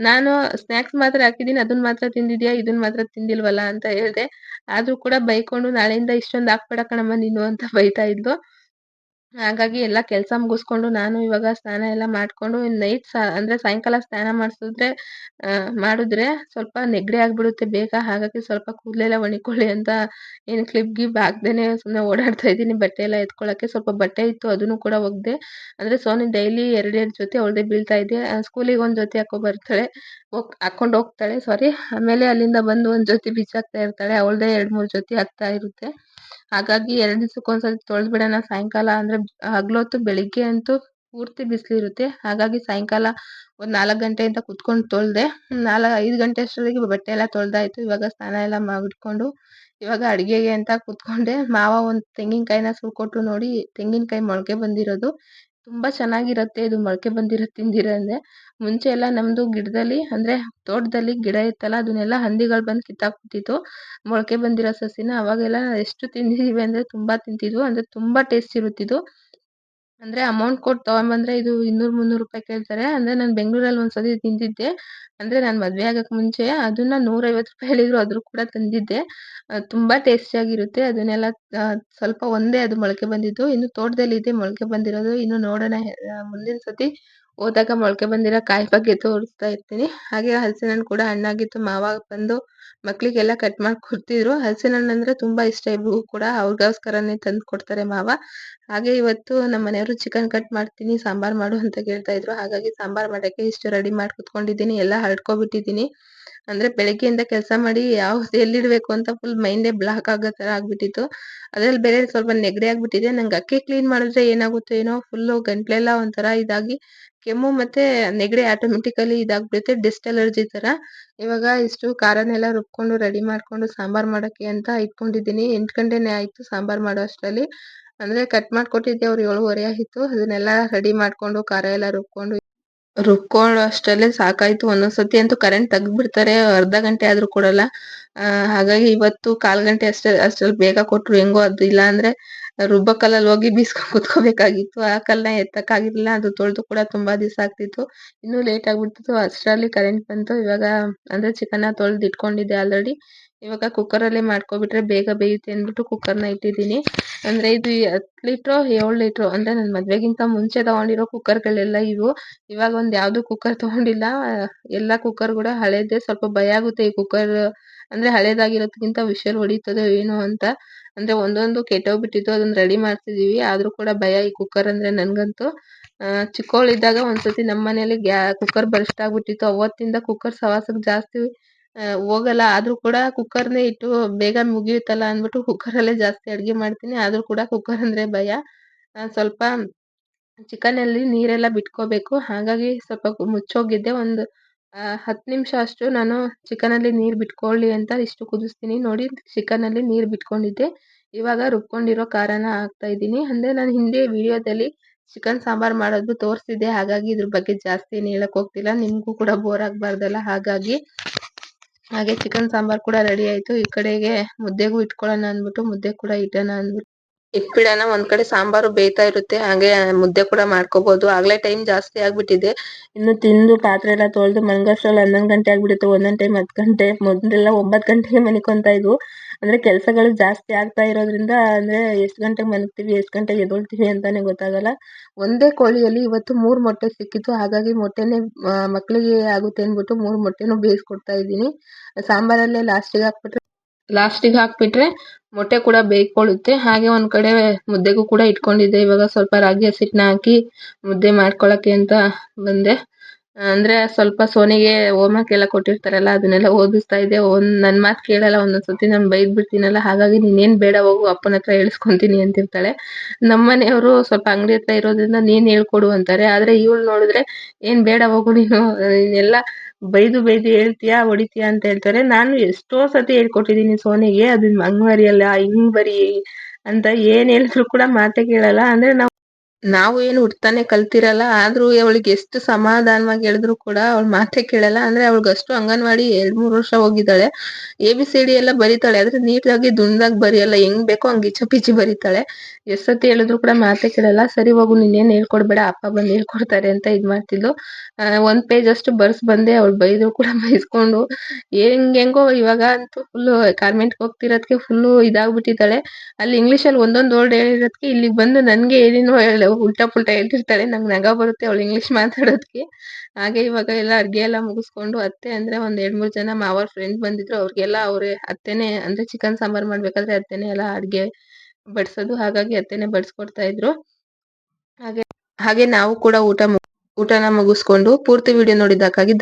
ನಾನು ಸ್ನಾಕ್ಸ್ ಮಾತ್ರ ಹಾಕಿದೀನಿ ಅದನ್ನ ಮಾತ್ರ ತಿಂದಿದ್ಯಾ ಇದನ್ನ ಮಾತ್ರ ತಿಂದಿಲ್ವಲ್ಲ ಅಂತ ಹೇಳ್ದೆ. ಆದ್ರೂ ಕೂಡ ಬೈಕೊಂಡು ನಾಳೆಯಿಂದ ಇಷ್ಟೊಂದ್ ಹಾಕ್ಬೇಡ ಕಣಮ್ಮ ನೀನು ಅಂತ ಬೈತಾ ಇದ್ಲು. ಹಾಗಾಗಿ ಎಲ್ಲ ಕೆಲಸ ಮುಗಿಸ್ಕೊಂಡು ನಾನು ಇವಾಗ ಸ್ನಾನ ಎಲ್ಲ ಮಾಡ್ಕೊಂಡು ನೈಟ್ ಸಾ, ಅಂದ್ರೆ ಸಾಯಂಕಾಲ ಸ್ನಾನ ಮಾಡಿಸಿದ್ರೆ ಮಾಡಿದ್ರೆ ಸ್ವಲ್ಪ ನೆಗಡಿ ಆಗಿಬಿಡುತ್ತೆ ಬೇಗ. ಹಾಗಾಗಿ ಸ್ವಲ್ಪ ಕೂದಲೆಲ್ಲ ಒಣಕೊಳ್ಳಿ ಅಂತ ಏನು ಕ್ಲಿಪ್ ಗಿಪ್ ಹಾಕ್ದೇನೆ ಸುಮ್ಮನೆ ಓಡಾಡ್ತಾ ಇದ್ದೀನಿ. ಬಟ್ಟೆ ಎಲ್ಲ ಎತ್ಕೊಳ್ಳೋಕ್ಕೆ ಸ್ವಲ್ಪ ಬಟ್ಟೆ ಇತ್ತು, ಅದನ್ನು ಕೂಡ ಒಗ್ದೆ. ಅಂದರೆ ಸೋನಿ ಡೈಲಿ ಎರಡೆರಡು ಜೊತೆ ಅವಳದೆ ಬೀಳ್ತಾ ಇದೆ. ಸ್ಕೂಲಿಗೆ ಒಂದು ಜೊತೆ ಹಾಕೋ ಬರ್ತಾಳೆ. ಹೋಗ್ ಹಾಕೊಂಡು ಹೋಗ್ತಾಳೆ. ಸಾರಿ ಆಮೇಲೆ ಅಲ್ಲಿಂದ ಬಂದು ಒಂದು ಜೊತೆ ಬಿಚ್ಚಾಕ್ತಾ ಇರ್ತಾಳೆ. ಅವಳದೇ ಎರಡು ಮೂರು ಜೊತೆ ಆಗ್ತಾ ಇರುತ್ತೆ. ಹಾಗಾಗಿ ಎರಡು ದಿವ್ಸಕ್ಕೊಂದ್ಸತಿ ತೊಳೆದ್ಬಿಡೋಣ. ಸಾಯಂಕಾಲ ಅಂದ್ರೆ ಹಗ್ಲೊತ್ತು ಬೆಳಿಗ್ಗೆ ಅಂತೂ ಪೂರ್ತಿ ಬಿಸಿಲಿರುತ್ತೆ ಹಾಗಾಗಿ ಸಾಯಂಕಾಲ ಒಂದು ನಾಲ್ಕು ಗಂಟೆಯಿಂದ ಕುತ್ಕೊಂಡು ತೊಳೆದೆ, ನಾಲ್ಕು ಐದು ಗಂಟೆ ಅಷ್ಟೊತ್ತಿಗೆ ಬಟ್ಟೆ ಎಲ್ಲ ತೊಳೆದಾಯ್ತು. ಇವಾಗ ಸ್ನಾನ ಎಲ್ಲ ಮಾಡಿಕೊಂಡು, ಇವಾಗ ಅಡುಗೆಗೆ ಅಂತ ಕುತ್ಕೊಂಡೆ. ಮಾವ ಒಂದು ತೆಂಗಿನಕಾಯಿನ ಸುಲ್ಕೊಟ್ಟು ನೋಡಿ, ತೆಂಗಿನಕಾಯಿ ಮೊಳಕೆ ಬಂದಿರೋದು. ತುಂಬ ಚೆನ್ನಾಗಿರುತ್ತೆ, ಇದು ಮೊಳಕೆ ಬಂದಿರೋದು ತಿಂದಿರಂದ್ರೆ ಮುಂಚೆ ಎಲ್ಲ ನಮ್ಮದು ಗಿಡದಲ್ಲಿ, ಅಂದರೆ ತೋಟದಲ್ಲಿ ಗಿಡ ಇತ್ತಲ್ಲ, ಅದನ್ನೆಲ್ಲ ಹಂದಿಗಳು ಬಂದು ಕಿತ್ತಾಕ್ಬಿಟ್ಟಿತ್ತು. ಮೊಳಕೆ ಬಂದಿರೋ ಸಸಿನ ಅವಾಗೆಲ್ಲ ಎಷ್ಟು ತಿಂದಿದ್ದೀವಿ ಅಂದರೆ ತುಂಬ ತಿಂತಿದ್ವು, ಅಂದರೆ ತುಂಬ ಟೇಸ್ಟ್ ಇರುತ್ತಿದ್ದು ಅಂದ್ರೆ ಅಮೌಂಟ್ ಕೊಟ್ಟು ತಗೊಂಬಂದ್ರೆ ಇದು ಇನ್ನೂರು ಮುನ್ನೂರು ರೂಪಾಯಿ ಕೇಳ್ತಾರೆ. ಅಂದ್ರೆ ನಾನು ಬೆಂಗಳೂರಲ್ಲಿ ಒಂದ್ಸತಿ ತಿಂದಿದ್ದೆ. ಅಂದ್ರೆ ನಾನು ಮದುವೆ ಆಗಕ್ ಮುಂಚೆ ಅದನ್ನ ನೂರೈವತ್ತು ರೂಪಾಯಿ ಹೇಳಿದ್ರು ಆದರೂ ಕೂಡ ತಂದಿದ್ದೆ. ತುಂಬ ಟೇಸ್ಟಿಯಾಗಿರುತ್ತೆ ಅದನ್ನೆಲ್ಲ ಸ್ವಲ್ಪ ಒಂದೇ ಅದು ಮೊಳಕೆ ಬಂದಿದ್ದು. ಇನ್ನು ತೋಟದಲ್ಲಿ ಇದೆ, ಮೊಳಕೆ ಬಂದಿರೋದು. ಇನ್ನು ನೋಡೋಣ ಮುಂದಿನ ಸತಿ ಹೋದಾಗ ಮೊಳಕೆ ಬಂದಿರೋ ಕಾಯಿ ಬಗ್ಗೆ ತೋರಿಸ್ತಾ ಇರ್ತೀನಿ. ಹಾಗೆ ಹಲಸಿನ ಹಣ್ಣು ಕೂಡ ಹಣ್ಣಾಗಿತ್ತು. ಮಾವ ಬಂದು ಮಕ್ಳಿಗೆಲ್ಲ ಕಟ್ ಮಾಡಿ ಕೊಡ್ತಿದ್ರು. ಹಲಸಿನ ಹಣ್ಣು ಅಂದ್ರೆ ತುಂಬಾ ಇಷ್ಟ. ಇಬ್ಬರಿಗೂ ಕೂಡ ಅವ್ರಿಗೋಸ್ಕರನೇ ತಂದು ಕೊಡ್ತಾರೆ ಮಾವ. ಹಾಗೆ ಇವತ್ತು ನಮ್ಮ ಮನೆಯವರು ಚಿಕನ್ ಕಟ್ ಮಾಡ್ತೀನಿ, ಸಾಂಬಾರ್ ಮಾಡು ಅಂತ ಕೇಳ್ತಾ ಇದ್ರು. ಹಾಗಾಗಿ ಸಾಂಬಾರ್ ಮಾಡಕ್ಕೆ ಇಷ್ಟು ರೆಡಿ ಮಾಡಿ ಕುತ್ಕೊಂಡಿದ್ದೀನಿ ಎಲ್ಲ ಹರಡ್ಕೊಬಿಟ್ಟಿದ್ದೀನಿ. ಅಂದ್ರೆ ಬೆಳಗ್ಗೆಯಿಂದ ಕೆಲಸ ಮಾಡಿ ಯಾವ ಎಲ್ಲಿಡ್ಬೇಕು ಅಂತ ಫುಲ್ ಮೈಂಡೇ ಬ್ಲಾಕ್ ಆಗೋ ತರ ಆಗ್ಬಿಟ್ಟಿತ್ತು. ಅದ್ರಲ್ಲಿ ಬೇರೆ ಸ್ವಲ್ಪ ನೆಗಡಿ ಆಗ್ಬಿಟ್ಟಿದೆ. ನಂಗೆ ಅಕ್ಕಿ ಕ್ಲೀನ್ ಮಾಡಿದ್ರೆ ಏನಾಗುತ್ತೆ ಏನೋ ಫುಲ್ಲು ಗಂಟ್ಲೆಲ್ಲ ಒಂಥರ ಇದಾಗಿ ಕೆಮ್ಮು ಮತ್ತೆ ನೆಗಡಿ ಆಟೋಮೆಟಿಕಲಿ ಇದಾಗ್ಬಿಡುತ್ತೆ. ಡಿಸ್ಟ್ ಅಲರ್ಜಿ ತರ ಇವಾಗ ಇಷ್ಟು ಖಾರನೆಲ್ಲ ರುಬ್ಕೊಂಡು ರೆಡಿ ಮಾಡ್ಕೊಂಡು ಸಾಂಬಾರ್ ಮಾಡಕ್ಕೆ ಅಂತ ಇಟ್ಕೊಂಡಿದ್ದೀನಿ. ಎಂಟು ಗಂಟೆನೆ ಆಯ್ತು ಸಾಂಬಾರ್ ಮಾಡೋ ಅಷ್ಟರಲ್ಲಿ. ಅಂದ್ರೆ ಕಟ್ ಮಾಡ್ಕೊಟ್ಟಿದ್ದೆ ಅವ್ರು ಏಳುವರೆ ಆಗಿತ್ತು ಅದನ್ನೆಲ್ಲ ರೆಡಿ ಮಾಡ್ಕೊಂಡು ಖಾರ ಎಲ್ಲ ರುಬ್ಕೊಂಡು ರುಬ್ಕೊಳ್ಳೋ ಅಷ್ಟರಲ್ಲೇ ಸಾಕಾಯ್ತು ಒಂದೊಂದ್ಸತಿ ಅಂತೂ ಕರೆಂಟ್ ತೆಗ್ದ್ಬಿಡ್ತಾರೆ, ಅರ್ಧ ಗಂಟೆ ಆದ್ರೂ ಕೊಡಲ್ಲ. ಹಾಗಾಗಿ ಇವತ್ತು ಕಾಲ್ ಗಂಟೆ ಅಷ್ಟೇ, ಅಷ್ಟ್ರಲ್ಲಿ ಬೇಗ ಕೊಟ್ರು ಹೆಂಗೋ ಅದು ಇಲ್ಲ ಅಂದ್ರೆ ರುಬ್ಬೋ ಕಲ್ಲಲ್ಲಿ ಹೋಗಿ ಬೀಸ್ಕೊಂಡ್ ಕುತ್ಕೋಬೇಕಾಗಿತ್ತು. ಆ ಕಲ್ಲನ್ನ ಎತ್ತಕ್ಕಾಗಿರ್ಲಿಲ್ಲ, ಅದು ತೊಳೆದು ಕೂಡ ತುಂಬಾ ದಿವಸ ಆಗ್ತಿತ್ತು. ಇನ್ನೂ ಲೇಟ್ ಆಗ್ಬಿಡ್ತಿತ್ತು. ಅಷ್ಟರಲ್ಲಿ ಕರೆಂಟ್ ಬಂತು. ಇವಾಗ, ಅಂದ್ರೆ ಚಿಕನ್ನ ತೊಳೆದು ಇಟ್ಕೊಂಡಿದ್ದೆ ಆಲ್ರೆಡಿ ಇವಾಗ ಕುಕ್ಕರಲ್ಲಿ ಮಾಡ್ಕೊಬಿಟ್ರೆ ಬೇಗ ಬೇಯುತ್ತೆ ಅಂದ್ಬಿಟ್ಟು ಕುಕ್ಕರ್ನ ಇಟ್ಟಿದ್ದೀನಿ. ಅಂದ್ರೆ ಇದು ಹತ್ತು ಲೀಟ್ರು ಏಳು ಲೀಟ್ರು ಅಂದ್ರೆ ನನ್ನ ಮದ್ವೆಗಿಂತ ಮುಂಚೆ ತಗೊಂಡಿರೋ ಕುಕ್ಕರ್ಗಳೆಲ್ಲ ಇವು. ಇವಾಗ ಒಂದು ಯಾವುದು ಕುಕ್ಕರ್ ತಗೊಂಡಿಲ್ಲ. ಎಲ್ಲ ಕುಕ್ಕರ್ ಕೂಡ ಹಳೇದೇ ಸ್ವಲ್ಪ ಭಯ ಆಗುತ್ತೆ ಈ ಕುಕ್ಕರ್ ಅಂದ್ರೆ ಹಳೇದಾಗಿರೋದ್ಕಿಂತ ವಿಷಲ್ ಹೊಡಿತದೋ ಏನೋ ಅಂತ. ಅಂದ್ರೆ ಒಂದೊಂದು ಕೆಟ್ಟೋಗ್ಬಿಟ್ಟಿತ್ತು, ಅದನ್ನ ರೆಡಿ ಮಾಡ್ತಿದೀವಿ. ಆದ್ರೂ ಕೂಡ ಭಯ ಈ ಕುಕ್ಕರ್ ಅಂದ್ರೆ ನನ್ಗಂತೂ. ಚಿಕ್ಕವಳಿದ್ದಾಗ ಒಂದ್ಸತಿ ನಮ್ಮ ಮನೇಲಿ ಗ್ಯಾ ಕುಕ್ಕರ್ ಬರ್ಸ್ಟ್ ಆಗ್ಬಿಟ್ಟಿತ್ತು. ಅವತ್ತಿಂದ ಕುಕ್ಕರ್ ಸವಾಸಕ್ಕೆ ಜಾಸ್ತಿ ಹೋಗಲ್ಲ. ಆದ್ರೂ ಕೂಡ ಕುಕ್ಕರ್ನೇ ಇಟ್ಟು ಬೇಗ ಮುಗಿಯುತ್ತಲ್ಲ ಅಂದ್ಬಿಟ್ಟು ಕುಕ್ಕರಲ್ಲೇ ಜಾಸ್ತಿ ಅಡುಗೆ ಮಾಡ್ತೀನಿ. ಆದ್ರೂ ಕೂಡ ಕುಕ್ಕರ್ ಅಂದ್ರೆ ಭಯ. ಸ್ವಲ್ಪ ಚಿಕನಲ್ಲಿ ನೀರೆಲ್ಲ ಬಿಟ್ಕೋಬೇಕು. ಹಾಗಾಗಿ ಸ್ವಲ್ಪ ಮುಚ್ಚೋಗಿದ್ದೆ. ಒಂದು ಹತ್ತು ನಿಮಿಷ ಅಷ್ಟು ನಾನು ಚಿಕನಲ್ಲಿ ನೀರು ಬಿಟ್ಕೊಳ್ಳಿ ಅಂತ ಇಷ್ಟು ಕುದಿಸ್ತೀನಿ. ನೋಡಿ, ಚಿಕನಲ್ಲಿ ನೀರು ಬಿಟ್ಕೊಂಡಿದ್ದೆ. ಇವಾಗ ರುಬ್ಕೊಂಡಿರೋ ಖಾರನ ಹಾಕ್ತಾ ಇದ್ದೀನಿ. ಅಂದರೆ ನಾನು ಹಿಂದೆ ವಿಡಿಯೋದಲ್ಲಿ ಚಿಕನ್ ಸಾಂಬಾರ್ ಮಾಡೋದು ತೋರಿಸಿದ್ದೆ. ಹಾಗಾಗಿ ಇದ್ರ ಬಗ್ಗೆ ಜಾಸ್ತಿ ಏನು ಹೇಳಕ್ ಹೋಗ್ತಿಲ್ಲ. ನಿಮಗೂ ಕೂಡ ಬೋರ್ ಆಗಬಾರ್ದಲ್ಲ. ಹಾಗಾಗಿ ಹಾಗೆ ಚಿಕನ್ ಸಾಂಬಾರ್ ಕೂಡ ರೆಡಿ ಆಯಿತು. ಈ ಕಡೆಗೆ ಮುದ್ದೆಗೂ ಇಟ್ಕೊಳ್ಳೋಣ ಅಂದ್ಬಿಟ್ಟು ಮುದ್ದೆ ಕೂಡ ಇಡೋಣ ಅಂದ್ಬಿಟ್ಟು ಇಟ್ಬಿಡೋಣ ಒಂದ್ ಕಡೆ ಸಾಂಬಾರು ಬೇಯ್ತಾ ಇರುತ್ತೆ, ಹಾಗೆ ಮುದ್ದೆ ಕೂಡ ಮಾಡ್ಕೋಬಹುದು ಆಗ್ಲೇ ಟೈಮ್ ಜಾಸ್ತಿ ಆಗ್ಬಿಟ್ಟಿದೆ. ಇನ್ನು ತಿಂದು ಪಾತ್ರೆ ಎಲ್ಲ ತೊಳೆದು ಮಲ್ಗೋಷ್ಟ್ರಲ್ಲಿ ಹನ್ನೊಂದ್ ಗಂಟೆ ಆಗ್ಬಿಡುತ್ತೆ, ಒಂದೊಂದ್ ಟೈಮ್ ಹತ್ ಗಂಟೆ, ಮೊದ್ಲೆಲ್ಲ ಒಂಬತ್ತು ಗಂಟೆಗೆ ಮನಿಕೊಂತ ಇದ್ವು. ಅಂದ್ರೆ ಕೆಲಸಗಳು ಜಾಸ್ತಿ ಆಗ್ತಾ ಇರೋದ್ರಿಂದ, ಅಂದ್ರೆ ಎಷ್ಟ್ ಗಂಟೆಗೆ ಮಲಗ್ತೀವಿ ಎಷ್ಟ್ ಗಂಟೆಗೆ ಎದೊಳ್ತೀವಿ ಅಂತಾನೆ ಗೊತ್ತಾಗಲ್ಲ. ಒಂದೇ ಕೋಳಿಯಲ್ಲಿ ಇವತ್ತು ಮೂರ್ ಮೊಟ್ಟೆ ಸಿಕ್ಕಿತ್ತು, ಹಾಗಾಗಿ ಮೊಟ್ಟೆನೆ ಮಕ್ಳಿಗೆ ಆಗುತ್ತೆ ಅನ್ಬಿಟ್ಟು ಮೂರ್ ಮೊಟ್ಟೆನೂ ಬೇಯಿಸ್ಕೊಡ್ತಾ ಇದ್ದೀನಿ. ಸಾಂಬಾರಲ್ಲೇ ಲಾಸ್ಟಿಗೆ ಹಾಕ್ಬಿಟ್ರೆ ಲಾಸ್ಟಿಗೆ ಹಾಕ್ಬಿಟ್ರೆ ಮೊಟ್ಟೆ ಕೂಡ ಬೇಯ್ಕೊಳ್ಳುತ್ತೆ. ಹಾಗೆ ಒಂದ್ ಕಡೆ ಮುದ್ದೆಗೂ ಕೂಡ ಇಟ್ಕೊಂಡಿದ್ದೆ. ಇವಾಗ ಸ್ವಲ್ಪ ರಾಗಿ ಹಸಿಟ್ನ ಹಾಕಿ ಮುದ್ದೆ ಮಾಡ್ಕೊಳಕ್ಕೆ ಅಂತ ಬಂದೆ. ಅಂದ್ರೆ ಸ್ವಲ್ಪ ಸೋನಿಗೆ ಹೋಮ್ವರ್ಕ್ ಎಲ್ಲ ಕೊಟ್ಟಿರ್ತಾರಲ್ಲ, ಅದನ್ನೆಲ್ಲ ಓದಿಸ್ತಾ ಇದ್ದೆ. ಒಂದ್ ನನ್ ಮಾತ್ ಕೇಳಲ್ಲ, ಒಂದೊಂದ್ಸತಿ ನಾನು ನಾನ್ ಬೈದ್ ಬಿಡ್ತೀನಲ್ಲ ಹಾಗಾಗಿ ನೀನೇನ್ ಬೇಡ, ಹೋಗು, ಅಪ್ಪನ ಹತ್ರ ಹೇಳಿಸ್ಕೊಂತೀನಿ ಅಂತಿರ್ತಾಳೆ. ನಮ್ಮನೆಯವರು ಸ್ವಲ್ಪ ಅಂಗಡಿ ಹತ್ರ ಇರೋದ್ರಿಂದ ನೀನ್ ಹೇಳ್ಕೊಡು ಅಂತಾರೆ. ಆದ್ರೆ ಇವಳು ನೋಡಿದ್ರೆ, ಏನ್ ಬೇಡ, ಹೋಗು ನೀನು. ಎಲ್ಲ ಬೈದು ಬೈದು ಹೇಳ್ತೀಯಾ, ಹೊಡಿತೀಯಾ ಅಂತ ಹೇಳ್ತಾರೆ. ನಾನು ಎಷ್ಟೋ ಸತಿ ಹೇಳ್ಕೊಟ್ಟಿದೀನಿ ಸೋನಿಗೆ ಅದನ್ನ ಹಂಗ್ ಬರಿಯಲ್ಲ ಹಿಂಗ್ ಬರಿ ಅಂತ ಏನ್ ಹೇಳಿದ್ರು ಕೂಡ ಮಾತೇ ಕೇಳಲ್ಲ. ಅಂದ್ರೆ ನಾವು ನಾವು ಏನು ಹುಟ್ತಾನೆ ಕಲ್ತಿರಲ್ಲ, ಆದ್ರೂ ಅವಳಿಗೆ ಎಷ್ಟು ಸಮಾಧಾನವಾಗಿ ಹೇಳಿದ್ರು ಕೂಡ ಅವಳ ಮಾತೆ ಕೇಳಲ್ಲ. ಅಂದ್ರೆ ಅವಳಿಗೆ ಅಷ್ಟು ಅಂಗನವಾಡಿ ಎರಡ್ ಮೂರ್ ವರ್ಷ ಹೋಗಿದ್ದಾಳೆ. ಎ, ಬಿ, ಸಿ, ಡಿ ಎಲ್ಲ ಬರೀತಾಳೆ. ಆದ್ರೆ ನೀಟಾಗಿ ದುಂಡಾಗಿ ಬರೆಯಲ್ಲ. ಹೆಂಗ್ ಬೇಕೋ ಹಂಗ್ ಪಿಚಿ ಬರೀತಾಳೆ. ಎಷ್ಟ್ ಸತಿ ಹೇಳಿದ್ರು ಕೂಡ ಮಾತೆ ಕೇಳಲ್ಲ. ಸರಿ ಹೋಗು ನೀನೇನ್ ಹೇಳ್ಕೊಡ್ಬೇಡ, ಅಪ್ಪ ಬಂದ್ ಹೇಳ್ಕೊಡ್ತಾರೆ ಅಂತ ಇದ್ ಮಾಡ್ತಿದ್ಲು. ಒಂದ್ ಪೇಜ್ ಅಷ್ಟು ಬರ್ಸ್ ಬಂದೆ. ಅವ್ಳು ಬೈದ್ರು ಕೂಡ ಬೈಸ್ಕೊಂಡು. ಹೆಂಗ್ ಹೆಂಗೋ ಇವಾಗ ಅಂತೂ ಫುಲ್ ಕಾನ್ವೆಂಟ್ಗೆ ಹೋಗ್ತಿರೋದಕ್ಕೆ ಫುಲ್ ಇದಾಗ್ಬಿಟ್ಟಿದ್ದಾಳೆ. ಅಲ್ಲಿ ಇಂಗ್ಲಿಷ್ ಅಲ್ಲಿ ಒಂದೊಂದ್ ವರ್ಡ್ ಹೇಳಿರೋದಕ್ಕೆ ಇಲ್ಲಿಗೆ ಬಂದು ನನ್ಗೆ ಏನೇನೋ ಹೇಳ ಉಲ್ಟಾ ಪುಲ್ಟಾ ಹೇಳ್ತಿರ್ತಾಳೆ ನಂಗ್ ನಗ ಬರುತ್ತೆ ಅವಳು ಇಂಗ್ಲಿಷ್ ಮಾತಾಡೋದಕ್ಕೆ ಹಾಗೆ ಇವಾಗ ಎಲ್ಲ ಅಡ್ಗೆ ಎಲ್ಲ ಮುಗಿಸ್ಕೊಂಡು ಅತ್ತೆ ಅಂದ್ರೆ ಒಂದ್ ಎರಡ್ ಮೂರ್ ಜನ ಮಾವರ್ ಫ್ರೆಂಡ್ ಬಂದಿದ್ರು. ಅವ್ರಿಗೆಲ್ಲ ಅವ್ರೆ ಅತ್ತೆನೆ ಅಂದ್ರೆ ಚಿಕನ್ ಸಾಂಬಾರ್ ಮಾಡ್ಬೇಕಾದ್ರೆ ಅತ್ತೆನೆ ಎಲ್ಲ ಅಡ್ಗೆ ಬಡ್ಸೋದು. ಹಾಗಾಗಿ ಅತ್ತೆನೆ ಬಡ್ಸ್ಕೊಡ್ತಾ ಇದ್ರು. ಹಾಗೆ ಹಾಗೆ ನಾವು ಕೂಡ ಊಟ ಊಟನ ಮುಗಿಸ್ಕೊಂಡು ಪೂರ್ತಿ ವಿಡಿಯೋ ನೋಡಿದ್ದಕ್ಕಾಗಿ